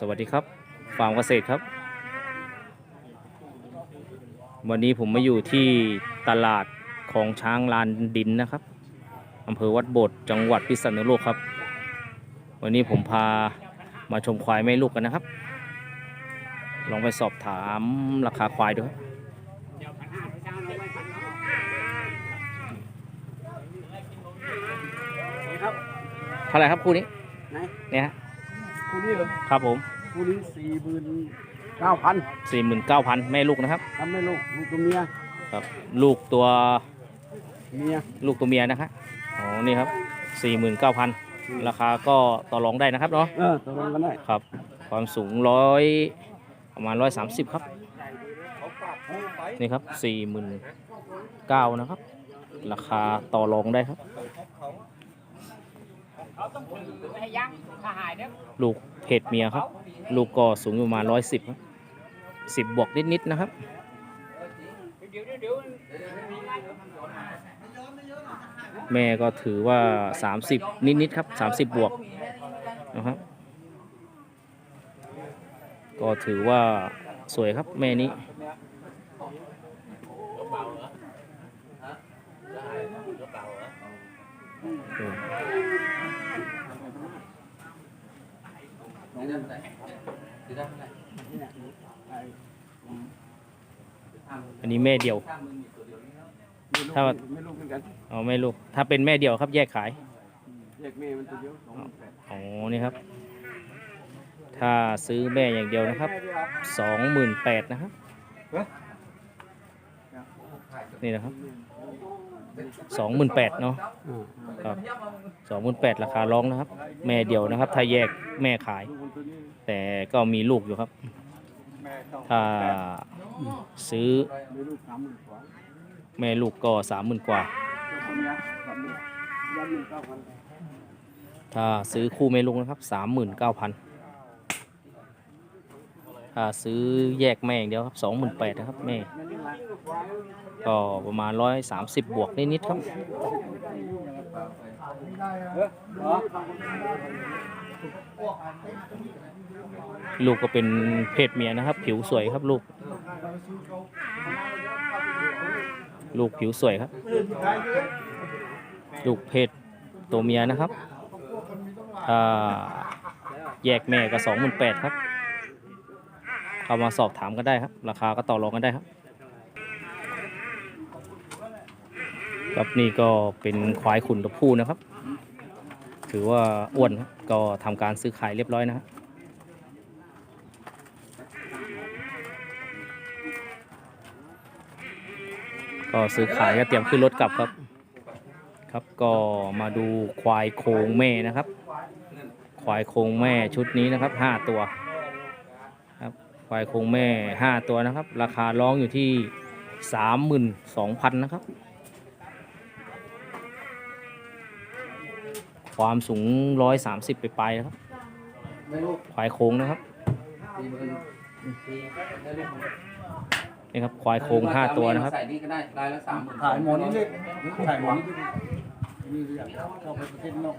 สวัสดีครับฟาร์มเกษตรครับ วันนี้ผมมาอยู่ที่ตลาดของช้างลานดินนะครับอำเภอวัดโบดจังหวัดพิษณุโลกครับ วันนี้ผมพามาชมควายแม่ลูกกันนะครับ ลองไปสอบถามราคาควายดูครับเท่าไหร่ครับคู่นี้ไหนเนี่ยฮะ คู่นี้เหรอครับผมคู่นี้สี่หมื่นเก้าพันสี่หมื่นเก้าพันแม่ลูกนะครับทำให้ลูกลูกตัวเมียครับลูกตัวเมียลูกตัวเมียนะครับอ๋อนี่ครับสี่หมื่นเก้าพันราคาก็ต่อรองได้นะครับเนาะเออตกลงกันได้ครับ ความสูงร้อยประมาณร้อยสามสิบครับ นี่ครับสี่หมื่นเก้านะครับ ราคาต่อรองได้ครับ ลูกเพศเมียครับ ลูกก็สูงอยู่ประมาณร้อยสิบสิบบวกนิดๆนะครับ แม่ก็ถือว่า30นิดๆครับ30บวกนะครับก็ถือว่าสวยครับแม่นี้ อันนี้แม่เดียวไม่ลูกถ้าไม่ลูกเหมือนกันเอาแม่ลูก ถ้าเป็นแม่เดียวครับแยกขาย แยกแม่มันตัวเดียวสองหมื่นแปดอ๋อนี่ครับ ถ้าซื้อแม่อย่างเดียวนะครับสองหมื่นแปดนะครับ นี่นะครับ สองหมื่นแปดเนาะครับสองหมื่นแปดราคาร้องนะครับ แม่เดียวนะครับ ถ้าแยกแม่ขาย แต่ก็มีลูกอยู่ครับ ถ้าซื้อ แม่ลูกก็สามหมื่นกว่า ถ้าซื้อคู่แม่ลูกนะครับสามหมื่นเก้าพัน ซื้อแยกแม่อย่างเดียวครับสองหมื่นแปดนะครับแม่ก็ประมาณร้อยสามสิบบวกนิดๆครับลูกก็เป็นเพศเมียนะครับ ผิวสวยครับลูก ลูกผิวสวยครับ ลูกเพศตัวเมียนะครับแยกแม่ก็สองหมื่นแปดครับ เข้ามาสอบถามกันได้ครับราคาก็ต่อรองกันได้ครับครับนี่ก็เป็นควายขุนตัวผู้นะครับ ถือว่าอ้วนครับก็ทำการซื้อขายเรียบร้อยนะครับก็ซื้อขายก็เตรียมขึ้นรถกลับครับ ครับก็มาดูควายโคงแม่นะครับ ควายโคงแม่ชุดนี้นะครับห้าตัว ครับควายโครงแม่ห้าตัวนะครับ ราคาร้องอยู่ที่สามหมื่นสองพันนะครับ ความสูงร้อยสามสิบไปปลายๆนะครับไม่ลูกควายโค้งนะครับสี่หมื่นได้ลูกนี่ครับ ควายโค้งห้าตัวนะครับ ใส่นี่ก็ได้รายละสามหมื่นถ่ายหมอนี่เลยถ่ายหมอนี่ด้วยมีเรื่องเข้าไปประเทศนอก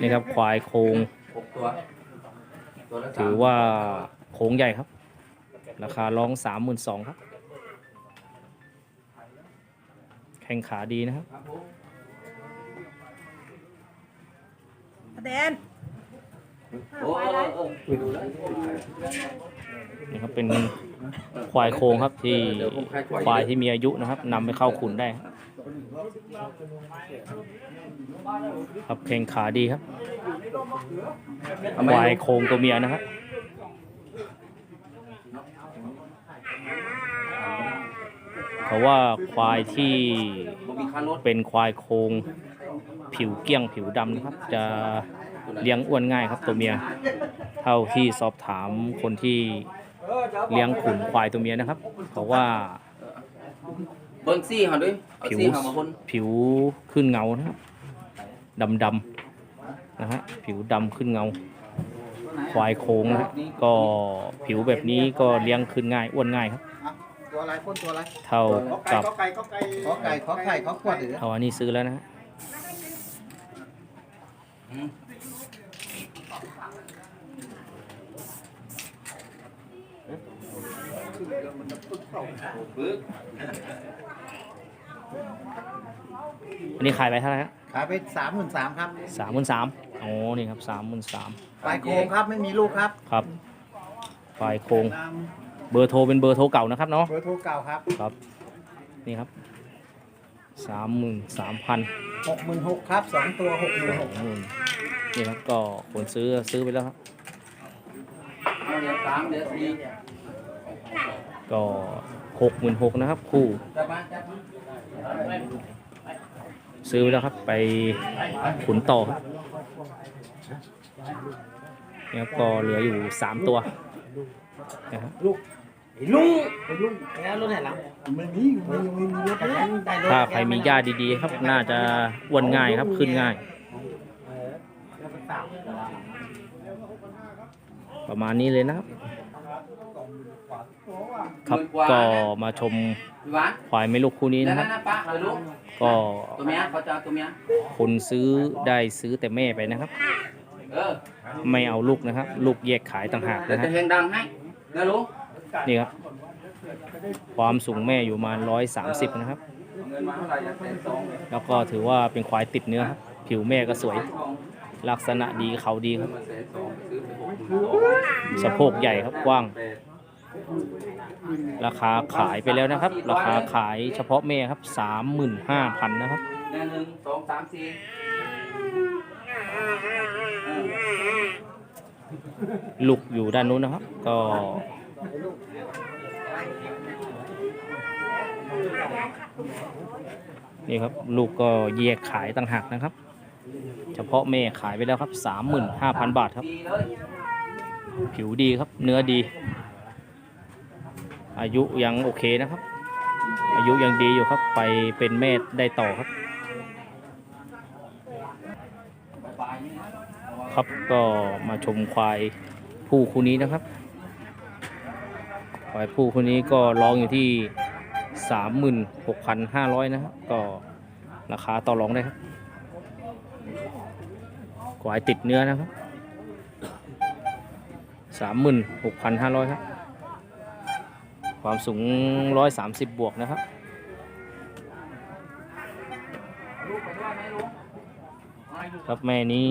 นี่ครับควายโค้งหกตัวตัวละสามถือว่า โค้งใหญ่ครับ ราคาร้องสามหมื่นสองครับ แข้งขาดีนะครับแดนโอ้เออเออเออดูแล้วนี่ครับเป็นควายโค้งครับที่ควายที่มีอายุนะครับนำไปเข้าขุนได้ ครับแข้งขาดีครับเอาไหมควายโค้งตัวเมียนะครับ เขาว่าควายที่เป็นควายโครงผิวเกลี้ยงผิวดำนะครับ จะเลี้ยงอ้วนง่ายครับตัวเมีย เท่าที่สอบถามคนที่เลี้ยงขุนควายตัวเมียนะครับเขาว่าเบิ้งซี่เขาด้วยผิวผิวขึ้นเงานะครับดำดำนะฮะผิวดำขึ้นเงา ควายโค้งนะก็ผิวแบบนี้ก็เลี้ยงขึ้นง่ายอ้วนง่ายครับัวอะไรพ่นตัวอะไรเท่ากับขอไก่ขอไก่ขอไก่ขอไข่ขอขวดหรือเท่าอันนี้ซื้อแล้วนะอันนี้ขายไปเท่าไหร่ครับขายไปสามหมื่นสามครับสามหมื่นสามโอ้นี่ครับสามหมื่นสามปลายโครงครับไม่มีลูกครับ ครับปลายโครง เบอร์โทรเป็นเบอร์โทรเก่านะครับเนาะเบอร์โทรเก่าครับครับ นี่ครับสามหมื่นสามพันหกหมื่นหกครับสองตัวหกหมื่นหกหมื่นนี่ครับก็คนซื้อซื้อไปแล้วครับเอาเดี๋ยวสามเดี๋ยวสี่ก็หกหมื่นหกนะครับ คู่จับมาจับมาซื้อไปแล้วครับไปขุนต่อครับนี่ครับก็เหลืออยู่สามตัวนะครับลูก ไอ้ลุงไอ้ลุงแล้วรถไหนล่ะไม่มีไม่มีไม่มีรถเลยได้รถถ้าใครมีญาติดีๆ ครับ น่าจะอ้วนง่ายครับ ขึ้นง่ายประมาณนี้เลยนะครับ ครับก็มาชมพี่หวานควายไม่ลูกคู่นี้นั่นนะครับนั่นป้าเลยลูกก็ตัวเมียเขาจะเอาตัวเมียคนซื้อได้ซื้อแต่แม่ไปนะครับ เออไม่เอาลูกนะครับ ลูกแยกขายต่างหากเดี๋ยวนะจะฮะเพลงดังให้นะลูก นี่ครับ ความสูงแม่อยู่ประมาร้อยสามสิบนะครับเอาเงินมาเท่าไหร่จะแสนสองแล้วก็ถือว่าเป็นควายติดเนื้อครับผิวแม่ก็สวย ลักษณะดีเขาดีครับมาแสนสองซื้อไปหกหมื่นสองสะโพกใหญ่ครับกว้างแปดราคาขายไปแล้วนะครับ ราคาขายเฉพาะแม่ครับสามหมื่นห้าพันนะครับหนึ่งสองสามสี่เออลูกอยู่ด้านนู้นนะครับ ก็ นี่ครับลูกก็แยกขายต่างหากนะครับ เฉพาะแม่ขายไปแล้วครับสามหมื่นห้าพันบาทครับ ผิวดีครับเนื้อดี อายุยังโอเคนะครับ อายุยังดีอยู่ครับไปเป็นแม่ได้ต่อครับ ครับก็มาชมควายผู้คู่นี้นะครับ ควายผู้คู่นี้ก็ร้องอยู่ที่ 36,500 นะครับ ก็ราคาต่อรองได้ครับควายติดเนื้อนะครับ 36,500 ครับ ความสูง 130 บวกนะครับครับแม่นี้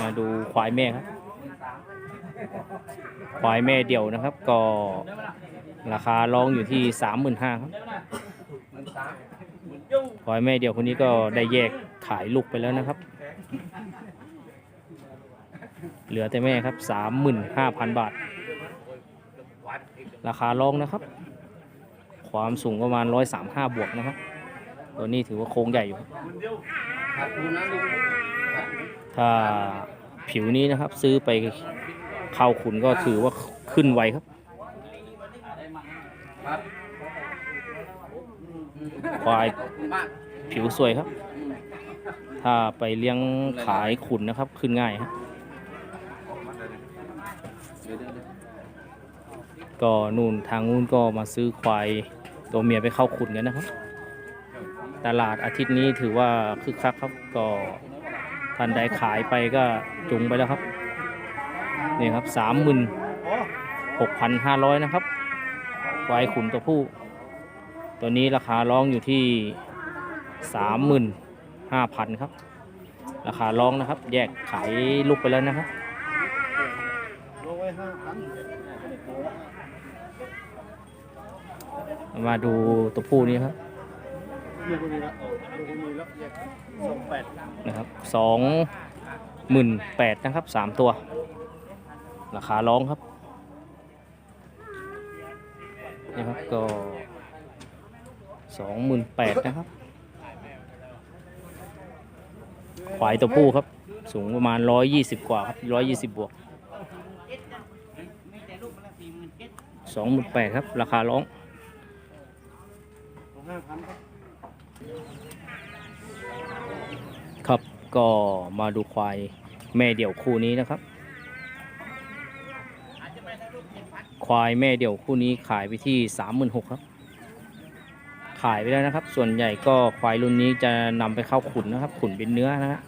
มาดูควายแม่ครับ ควายแม่เดี่ยวนะครับก็ ราคาร้องอยู่ที่35,000ครับควายแม่เดียวคนนี้ก็ได้แยกขายลูกไปแล้วนะครับ เหลือแต่แม่ครับ35,000บาท ราคาร้องนะครับ ความสูงประมาณ135บวกนะครับ ตัวนี้ถือว่าโค้งใหญ่อยู่ ถ้าผิวนี้นะครับ ซื้อไปเข้าขุนก็ถือว่าขึ้นไวครับ ครับควายมากผิวสวยครับ ถ้าไปเลี้ยงขายขุนนะครับ ขึ้นง่ายครับก็นู่นทางนู่นก็มาซื้อควายตัวเมียไปเข้าขุนกันนะครับ ตลาดอาทิตย์นี้ถือว่าคึกคักครับ ก็ท่านใดขายไปก็จุงไปแล้วครับ นี่ครับสามหมื่นหกพันห้าร้อยนะครับ ควายขุนตัวผู้ ตัวนี้ราคาร้องอยู่ที่สามหมื่นห้าพันครับ ราคาร้องนะครับ แยกขายลูกไปแล้วนะครับมาดูตัวผู้นี้ครับนะคนนี้ละแยกสองแปดนะครับสองหมื่นแปดนะครับสามตัว ราคาร้องครับ ก็สองหมื่นแปดนะครับ ควายตัวผู้ครับ สูงประมาณร้อยยี่สิบกว่าครับร้อยยี่สิบบวกสองหมื่นแปดครับ ราคาร้องครับก็มาดูควายแม่เดี่ยวคู่นี้นะครับ ควายแม่เดี่ยวคู่นี้ขายไปที่สามหมื่นหกครับ ขายไปแล้วนะครับ ส่วนใหญ่ก็ควายรุ่นนี้จะนำไปเข้าขุนนะครับ ขุนเป็นเนื้อนะฮะ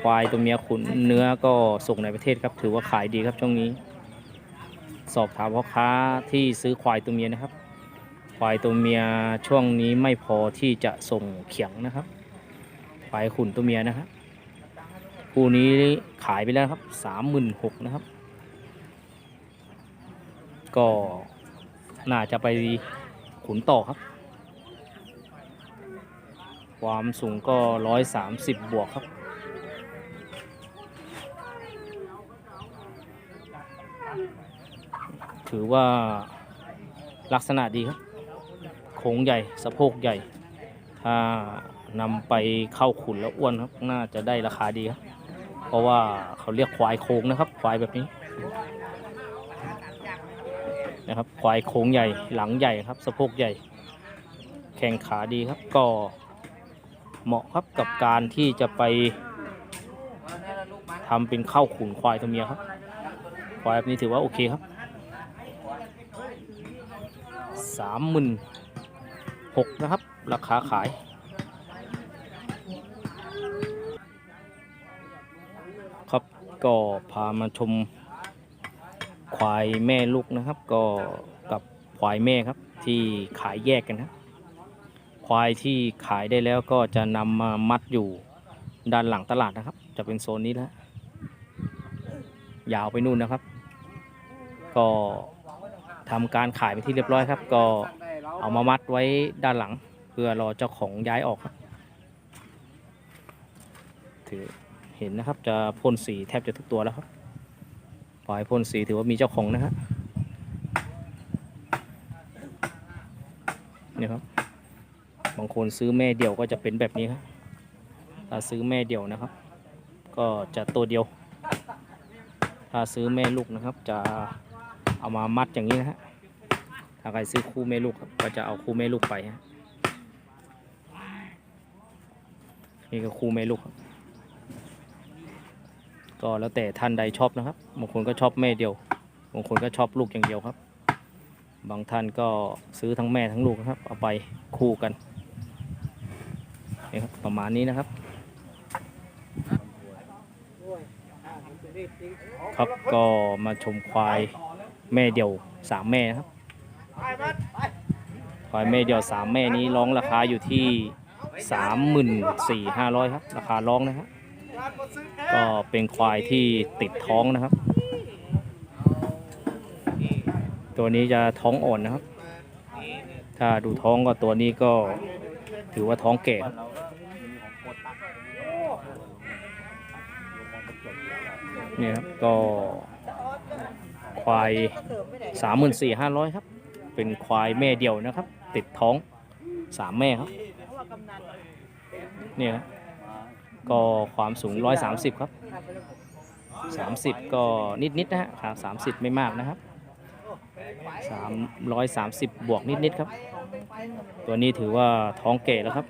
ควายตัวเมียขุนเนื้อก็ส่งในประเทศครับ ถือว่าขายดีครับช่วงนี้ สอบถามพ่อค้าที่ซื้อควายตัวเมียนะครับ ควายตัวเมียช่วงนี้ไม่พอที่จะส่งเขียงนะครับ ควายขุนตัวเมียนะครับคู่นี้ขายไปแล้วครับสามหมื่นหกนะครับ ก็น่าจะไปขุนต่อครับ ความสูงก็ร้อยสามสิบบวกครับ ถือว่าลักษณะดีครับ โค้งใหญ่ สะโพกใหญ่ ถ้านำไปเข้าขุนแล้วอ้วนครับ น่าจะได้ราคาดีครับ เพราะว่าเขาเรียกควายโค้งนะครับ ควายแบบนี้ นะครับ ควายโค้งใหญ่หลังใหญ่ครับ สะโพกใหญ่ แข้งขาดีครับ ก็เหมาะครับกับการที่จะไปทำเป็นข้าวขุนควายตัวเมียครับ ควายแบบนี้ถือว่าโอเคครับสามหมื่นหกนะครับ ราคาขายครับก็พามาชม ควายแม่ลูกนะครับ ก็กับควายแม่ครับที่ขายแยกกันครับควายที่ขายได้แล้วก็จะนำมามัดอยู่ด้านหลังตลาดนะครับ จะเป็นโซนนี้แล้วยาวไปนู่นนะครับ ก็ทำการขายไปที่เรียบร้อยครับ ก็เอามามัดไว้ด้านหลัง เพื่อรอเจ้าของย้ายออกครับถือเห็นนะครับจะพ่นสีแทบจะทุกตัวแล้วครับ ปล่อยพ่นสีถือว่ามีเจ้าของนะฮะนี่ครับ บางคนซื้อแม่เดี่ยวก็จะเป็นแบบนี้ครับถ้าซื้อแม่เดี่ยวนะครับ ก็จะตัวเดียว ถ้าซื้อแม่ลูกนะครับ จะเอามามัดอย่างนี้นะฮะถ้าใครซื้อคู่แม่ลูกก็จะเอาคู่แม่ลูกไปฮะนี่ก็คู่แม่ลูกครับ ก็แล้วแต่ท่านใดชอบนะครับบางคนก็ชอบแม่เดียวบางคนก็ชอบลูกอย่างเดียวครับ บางท่านก็ซื้อทั้งแม่ทั้งลูกนะครับ เอาไปคู่กันนี่ครับประมาณนี้นะครับ ครับก็มาชมควายแม่เดียวสามแม่ครับควายแม่เดียวสามแม่นี้ร้องราคาอยู่ที่สามหมื่นสี่ห้าร้อยครับ ราคาร้องนะครับ ก็เป็นควายที่ติดท้องนะครับ ตัวนี้จะท้องอ่อนนะครับ ถ้าดูท้องก็ตัวนี้ก็ถือว่าท้องแก่นี่ครับก็ควายสามหมื่นสี่ห้าร้อยครับ เป็นควายแม่เดียวนะครับ ติดท้องสามแม่ครับนี่ครับ ก็ความสูงร้อยสามสิบครับสามสิบก็นิดนิดๆนะฮะครับสามสิบไม่มากนะครับสามร้อยสามสิบบวกนิดนิดๆครับ ตัวนี้ถือว่าท้องเก่แล้วครับ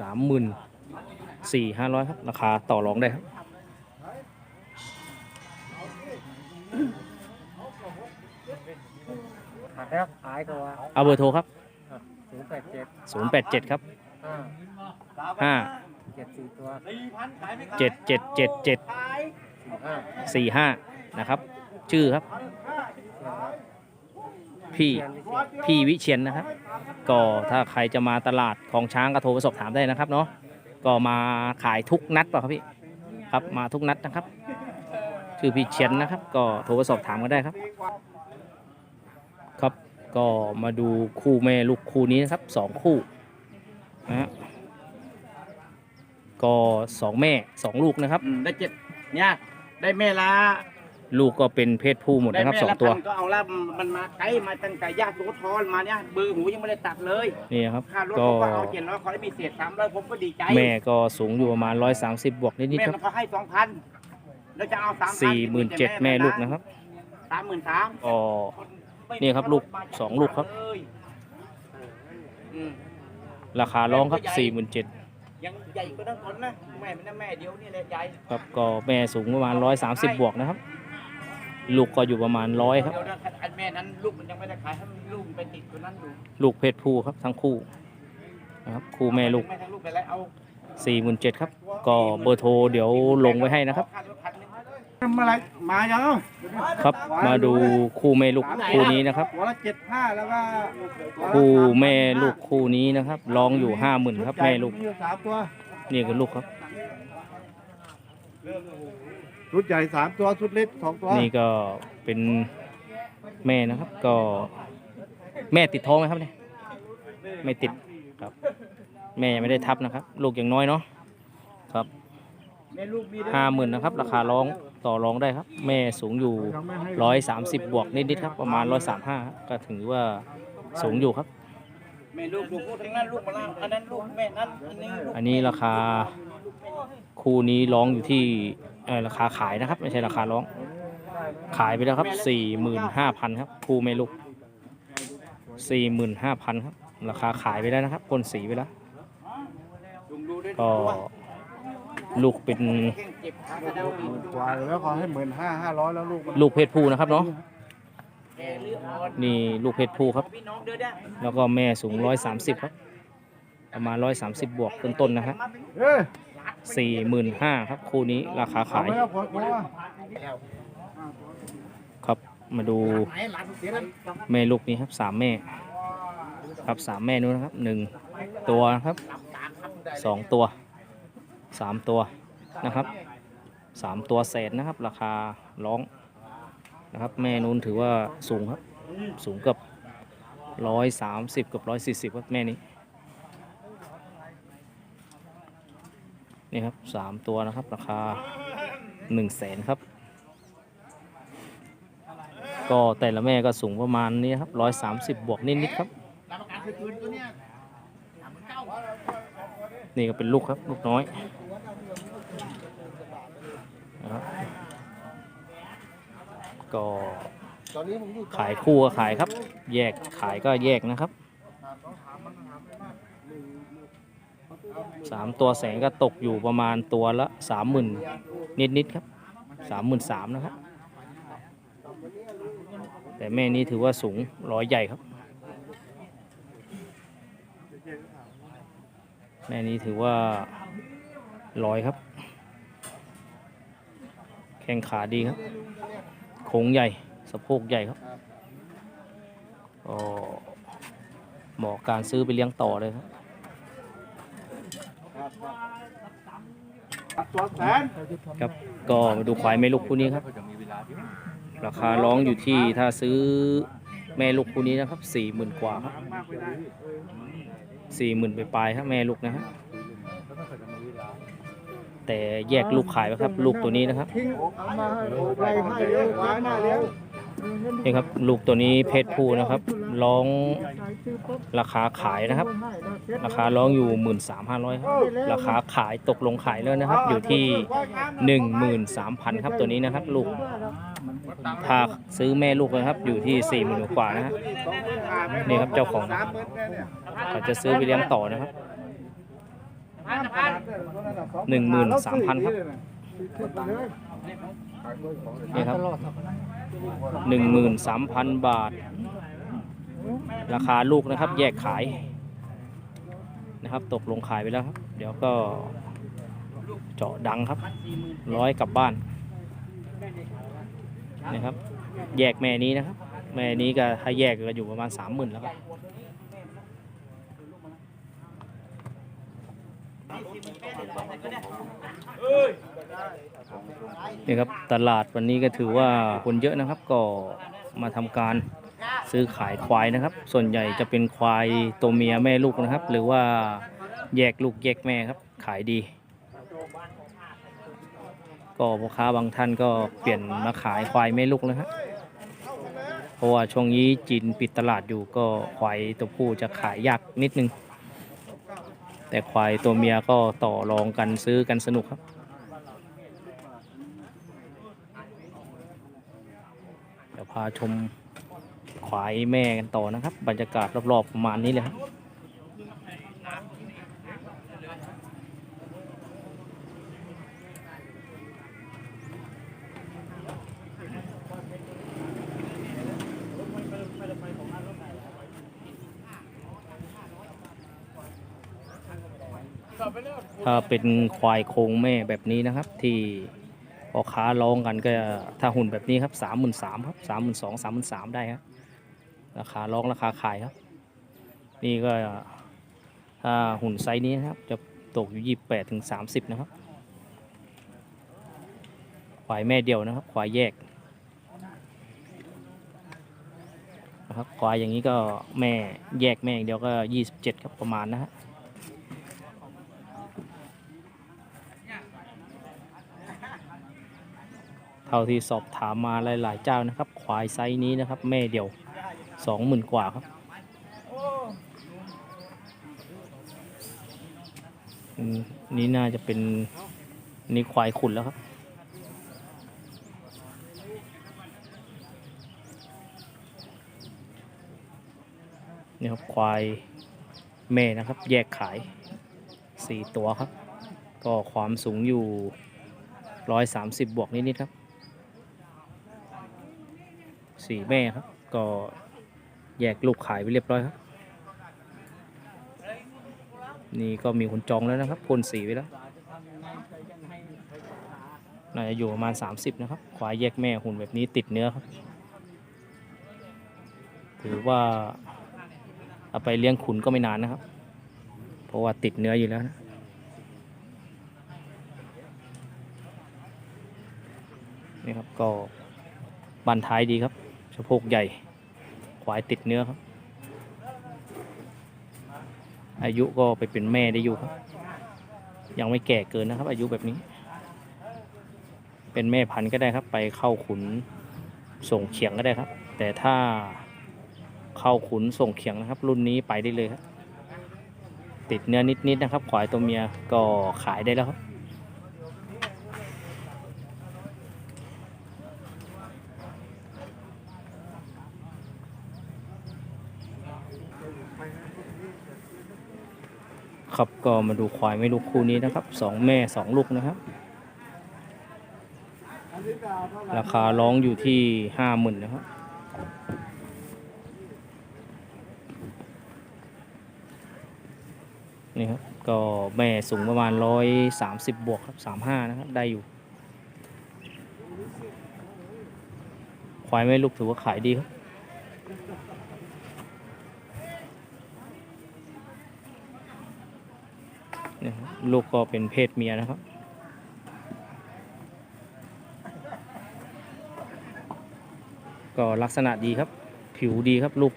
สามหมื่นสี่ห้าร้อยครับ ราคาต่อรองได้ครับขายแล้วขายตัวเอาเบอร์โทรครับ ศูนย์แปดเจ็ด087 ครับ ห้า5เจ็ดสี่ตัว7 7 7 7 สี่ห้า4 5 นะครับ ชื่อครับ พี่ เทียนวิเศษพี่วิเชียนนะครับ ก็ถ้าใครจะมาตลาดของช้างก็โทรไปสอบถามได้นะครับเนาะก็มาขายทุกนัดเปล่ะครับพี่ครับมาทุกนัดนะครับชื่อพี่เชียนนะครับ ก็โทรไปสอบถามกันได้ครับ ครับ ก็มาดูคู่แม่ลูกคู่นี้นะครับสองคู่นะฮะก็สองแม่สองลูกนะครับ อืมได้เจ็ดเนี่ยได้แม่ละลูกก็เป็นเพศผู้หมดได้นะครับแม่สองละตัวพันก็เอาละมันมาไกลมาตั้งแต่ยาโสธรมาเนี่ยเบอร์หูยังไม่ได้ตัดเลยนี่ครับ ค่ารถก็เขาก็เอาเจ็ดร้อยเขาได้มีเศษสามร้อยผมก็ดีใจแม่ก็สูงอยู่ประมาณ 130 บวกนิดแม่ๆครับมันเขาให้สองพันแล้วจะเอาสามพันสี่หมื่นเจ็ดแม่ลูกนะครับสามหมื่นสามก็ นี่ครับลูกสองลูกครับอืมราคาร้องครับ47,000ยังใหญ่กว่านั้นคนนะแม่เป็นแม่เดียวนี่แหละใหญ่ครับก็แม่สูงประมาณ130บวกนะครับ ลูกก็อยู่ประมาณ100ครับเดี๋ยวนะอันแม่นั้นลูกมันยังไม่ได้ขายให้มันลูกมันไปติดตัวนั้นอยู่ลูกเพศผู้ครับทั้งคู่นะครับคู่แม่ลูกแม่ทั้งลูกไปแล้วเอา47,000ครับ ก็เบอร์โทรเดี๋ยวลงไว้ให้นะครับเอาค่ารถ คันหนึงทำอะไรมายังเอ้าครับมาดูคู่แม่ลูกคู่นี้นะครับหัวละเจ็ดห้าแล้วก็คู่แม่ลูกคู่นี้นะครับร้องอยู่ห้าหมื่นครับแม่ลูกมีอยู่สามตัวนี่คือลูกครับชุดใหญ่สามตัวชุดเล็กสองตัวนี่ก็เป็นแม่นะครับ ก็ แม่ติดท้องไหมครับเนี่ยไม่ติดครับ แม่ยังไม่ได้ทับนะครับ ลูกยังน้อยเนาะครับแม่ลูกมีด้วย ห้าหมื่นนะครับ ราคาร้องต่อรองได้ครับ แม่สูงอยู่ร้อยสามสิบบวกนิดๆครับ ประมาณร้อยสามห้าก็ถือว่าสูงอยู่ครับ แม่ลูกลูกทั้งนั้นลูกมาแล้วอันนั้นลูกแม่นั้นอันนี้ลูกอันนี้ราคาคู่นี้ร้องอยู่ที่เออราคาขายนะครับ ไม่ใช่ราคาร้อง ขายไปแล้วครับสี่หมื่นห้าพันครับ คู่แม่ลูกสี่หมื่นห้าพันครับ ราคาขายไปแล้วนะครับพ่นสีไปแล้วก็ ลูกเป็นกว่าแล้วขอให้หมื่นห้าห้าร้อยแล้วลูกมันลูกเพศผู้นะครับเนาะนี่ลูกเพศผู้ครับ แล้วก็แม่สูงร้อยสามสิบครับประมาณร้อยสามสิบบวกต้นๆนะฮะเอ้ยสี่หมื่นห้าครับ คู่นี้ราคาเอาขาย ไปแล้วพอพอครับมาดูแม่ลูกนี้ครับสามแม่ ครับสามแม่นู้นนะครับหนึ่งตัวนะครับสองตัว สามตัวนะครับสามตัวแสนนะครับ ราคาร้องนะครับ แม่นู้นถือว่าสูงครับ สูงเกับร้อยสามสิบกับร้อยสี่สิบครับแม่นี้นี่ครับสามตัวนะครับ ราคาหนึ่งแสนครับ ก็แต่ละแม่ก็สูงประมาณนี้ครับร้อยสามสิบบวกนิดๆครับนี่ก็เป็นลูกครับ ลูกน้อยนะครับ ก็ตอนนี้ผมอยู่ขายคู่ก็ขายครับ แยกขายก็แยกนะครับสามตัวแสนก็ตกอยู่ประมาณตัวละสามหมื่นนิดๆครับสามหมื่นสามนะครับ แต่แม่นี้ถือว่าสูงร้อยใหญ่ครับ แม่นี้ถือว่าร้อยครับ แข้งขาดีครับ โค้งใหญ่สะโพกใหญ่ครับก็เหมาะการซื้อไปเลี้ยงต่อเลยครับตัวแสนครับก็มาดูควายแม่ลูกคู่นี้ครับ ราคาร้องอยู่ที่ถ้าซื้อแม่ลูกคู่นี้นะครับสี่หมื่นกว่าครับมากไปได้สี่หมื่นไปปลายๆครับแม่ลูกนะฮะ แต่แยกลูกขายไว้ครับ ลูกตัวนี้นะครับนี่ครับ ลูกตัวนี้เพศผู้นะครับ ร้องราคาขายนะครับ ราคาร้องอยู่หมื่นสามห้าร้อยครับราคาขายตกลงขายแล้วนะครับ อยู่ที่หนึ่งหมื่นสามพันครับตัวนี้นะครับ ลูกถ้าซื้อแม่ลูกนะครับ อยู่ที่สี่หมื่นกว่านะฮะนี่ครับเจ้าของสามหมื่นแน่เนี่ยเขาจะซื้อไปเลี้ยงต่อนะครับ หนึ่งหมื่นสามพันครับนี่ครับหนึ่งหมื่นสามพันบาท ราคาลูกนะครับ แยกขายนะครับ ตกลงขายไปแล้วครับ เดี๋ยวก็เจาะดังครับ ร้อยกลับบ้านนะครับ แยกแม่นี้นะครับ แม่นี้ก็ถ้าแยกก็อยู่ประมาณสามหมื่นแล้วครับ นี่ครับตลาดวันนี้ก็ถือว่าคนเยอะนะครับ ก็มาทำการซื้อขายควายนะครับ ส่วนใหญ่จะเป็นควายตัวเมียแม่ลูกนะครับ หรือว่าแยกลูกแยกแม่ครับ ขายดี ก็พ่อค้าบางท่านก็เปลี่ยนมาขายควายแม่ลูกนะฮะเพราะว่าช่วงนี้จีนปิดตลาดอยู่ก็ควายตัวผู้จะขายยากนิดนึง แต่ควายตัวเมียก็ต่อรองกันซื้อกันสนุกครับ เดี๋ยวพาชมควายแม่กันต่อนะครับ บรรยากาศรอบๆประมาณนี้เลยครับ ถ้าเป็นควายโครงแม่แบบนี้นะครับ ที่พอค้าร้องกันก็ถ้าหุ่นแบบนี้ครับสามหมื่นสามครับสามหมื่นสองสามหมื่นสามได้ครับราคาร้องราคาขายครับ นี่ก็ถ้าหุ่นไซส์นี้นะครับ จะตกอยู่ยี่แปดถึงสามสิบนะครับควายแม่เดียวนะครับควายแยกนะครับควายอย่างนี้ก็แม่แยกแม่อย่างเดียวก็ยี่สิบเจ็ดครับประมาณนะฮะ ท่าที่สอบถามมาหลาย ๆ เจ้านะครับ ควายไซส์นี้นะครับ แม่เดียวสองหมื่นกว่าครับนี่น่าจะเป็นนี่ควายขุนแล้วครับ นี่ครับควายแม่นะครับ แยกขายสี่ตัวครับ ก็ความสูงอยู่ร้อยสามสิบบวกนิดๆครับ สี่แม่ครับ ก็แยกลูกขายไปเรียบร้อยครับ นี่ก็มีคนจองแล้วนะครับพ่นสีไว้แล้วน่าจะอยู่ประมาณ 30 นะครับ ควายแยกแม่หุ่นแบบนี้ติดเนื้อครับ ถือว่าเอาไปเลี้ยงขุนก็ไม่นานนะครับ เพราะว่าติดเนื้ออยู่แล้วนะนี่ครับก็บันท้ายดีครับ สะโพกใหญ่ ควายติดเนื้อครับ อายุก็ไปเป็นแม่ได้อยู่ครับ ยังไม่แก่เกินนะครับ อายุแบบนี้ เป็นแม่พันธุ์ก็ได้ครับ ไปเข้าขุนส่งเขียงก็ได้ครับ แต่ถ้าเข้าขุนส่งเขียงนะครับ รุ่นนี้ไปได้เลยครับ ติดเนื้อนิดๆนะครับควายตัวเมียก็ขายได้แล้วครับ ครับก็มาดูควายไม่ลูกคู่นี้นะครับสองแม่สองลูกนะครับ ราคาร้องอยู่ที่ห้าหมื่นนะครับนี่ครับก็แม่สูงประมาณร้อยสามสิบบวกครับสามห้านะครับได้อยู่ ควายไม่ลูกถือว่าขายดีครับ เนี่ยครับ ลูกก็เป็นเพศเมียนะครับ ก็ลักษณะดีครับ ผิวดีครับลูก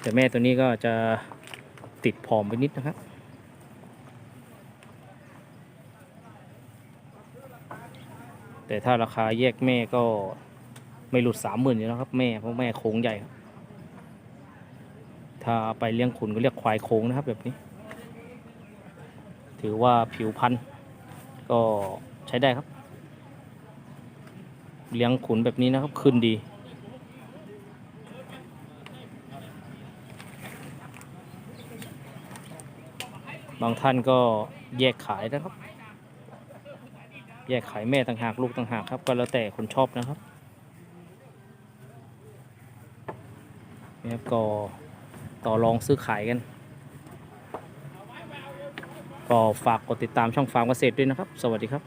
แต่แม่ตัวนี้ก็จะติดผอมไปนิดนะครับแต่ถ้าราคาแยกแม่ก็ไม่หลุดสามหมื่นอยู่แล้วครับ แม่เพราะแม่โค้งใหญ่ครับถ้าเอาไปเลี้ยงขุนก็เรียกควายโค้งนะครับแบบนี้ ถือว่าผิวพันธุ์ก็ใช้ได้ครับ เลี้ยงขุนแบบนี้นะครับขึ้นดี บางท่านก็แยกขายนะครับ แยกขายแม่ต่างหากลูกต่างหากครับ ก็แล้วแต่คนชอบนะครับนี่ครับก็ต่อรองซื้อขายกัน ก็ฝากกดติดตามช่องฟาร์มเกษตรด้วยนะครับ สวัสดีครับ